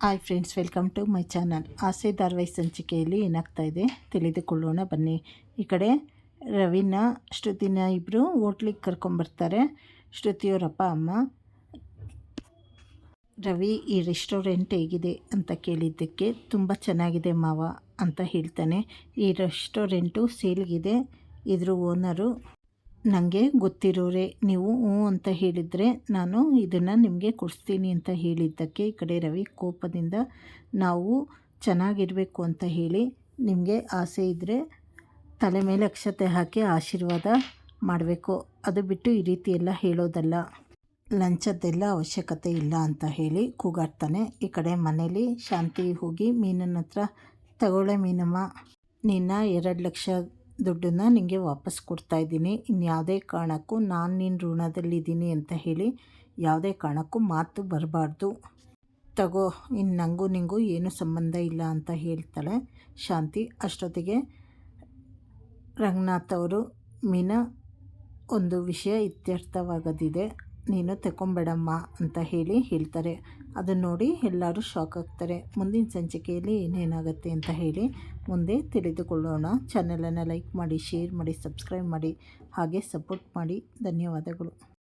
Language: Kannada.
Hi friends, welcome to my channel. Aase ಧಾರಾವಾಹಿ ಸಂಚಿಕೆಯಲ್ಲಿ ಏನಾಗ್ತಾ ಇದೆ? ತಿಳಿದುಕೊಳ್ಳೋಣ, ಬನ್ನಿ. ಈ ಕಡೆ ರವಿನ, ಶ್ರುತಿನ ಇಬ್ಬರು ಹೋಟ್ಲಿಗೆ ಕರ್ಕೊಂಬರ್ತಾರೆ ಶ್ರುತಿಯವರಪ್ಪ ಅಮ್ಮ, ರವಿ, ಈ ರೆಸ್ಟೋರೆಂಟ್ ಹೇಗಿದೆ? ಅಂತ ಕೇಳಿದ್ದಕ್ಕೆ, ತುಂಬ ಚೆನ್ನಾಗಿದೆ ಮಾವ ಅಂತ ಹೇಳ್ತಾನೆ. ಈ ರೆಸ್ಟೋರೆಂಟು ಸೇಲ್ಗಿದೆ. ಇದ್ರ ಓನರು ನನಗೆ ಗೊತ್ತಿರೋರೆ, ನೀವು ಹ್ಞೂ ಅಂತ ಹೇಳಿದರೆ ನಾನು ಇದನ್ನು ನಿಮಗೆ ಕೊಡಿಸ್ತೀನಿ ಅಂತ ಹೇಳಿದ್ದಕ್ಕೆ ಈ ಕಡೆ ರವಿ ಕೋಪದಿಂದ ನಾವು ಚೆನ್ನಾಗಿರಬೇಕು ಅಂತ ಹೇಳಿ ನಿಮಗೆ ಆಸೆ ಇದ್ದರೆ ತಲೆ ಮೇಲೆ ಅಕ್ಷತೆ ಹಾಕಿ ಆಶೀರ್ವಾದ ಮಾಡಬೇಕು. ಅದು ಬಿಟ್ಟು ಈ ರೀತಿ ಎಲ್ಲ ಹೇಳೋದಲ್ಲ. ಲಂಚದ್ದೆಲ್ಲ ಅವಶ್ಯಕತೆ ಇಲ್ಲ ಅಂತ ಹೇಳಿ ಕೂಗಾಡ್ತಾನೆ. ಈ ಕಡೆ ಮನೇಲಿ ಶಾಂತಿ ಹೋಗಿ ಮೀನನ್ನ ಹತ್ರ ತಗೊಳ್ಳೆ ಮೀನಮ್ಮ. ನಿನ್ನ ಎರಡು ಲಕ್ಷ ದುಡ್ಡನ್ನು ನಿಮಗೆ ವಾಪಸ್ ಕೊಡ್ತಾ ಇದ್ದೀನಿ. ಇನ್ಯಾವುದೇ ಕಾರಣಕ್ಕೂ ನಾನು ನಿನ್ನ ಋಣದಲ್ಲಿದ್ದೀನಿ ಅಂತ ಹೇಳಿ ಯಾವುದೇ ಕಾರಣಕ್ಕೂ ಮಾತು ಬರಬಾರ್ದು. ತಗೋ ಇನ್ನು ನನಗೂ ನಿಂಗೂ ಏನೂ ಸಂಬಂಧ ಇಲ್ಲ ಅಂತ ಹೇಳ್ತಾಳೆ ಶಾಂತಿ. ಅಷ್ಟೊತ್ತಿಗೆ ರಂಗನಾಥ್ ಅವರು, ಮೀನಾ, ಒಂದು ವಿಷಯ ಇತ್ಯರ್ಥವಾಗದಿದೆ. ನೀನು ತಗೊಂಬೇಡಮ್ಮ ಅಂತ ಹೇಳಿ ಹೇಳ್ತಾರೆ. ಅದನ್ನು ನೋಡಿ ಎಲ್ಲರೂ ಶಾಕ್ ಆಗ್ತಾರೆ. ಮುಂದಿನ ಸಂಚಿಕೆಯಲ್ಲಿ ಏನೇನಾಗುತ್ತೆ ಅಂತ ಹೇಳಿ ಮುಂದೆ ತಿಳಿದುಕೊಳ್ಳೋಣ. ಚಾನಲನ್ನು ಲೈಕ್ ಮಾಡಿ ಶೇರ್ ಮಾಡಿ ಸಬ್ಸ್ಕ್ರೈಬ್ ಮಾಡಿ. ಹಾಗೆ ಸಪೋರ್ಟ್ ಮಾಡಿ. ಧನ್ಯವಾದಗಳು.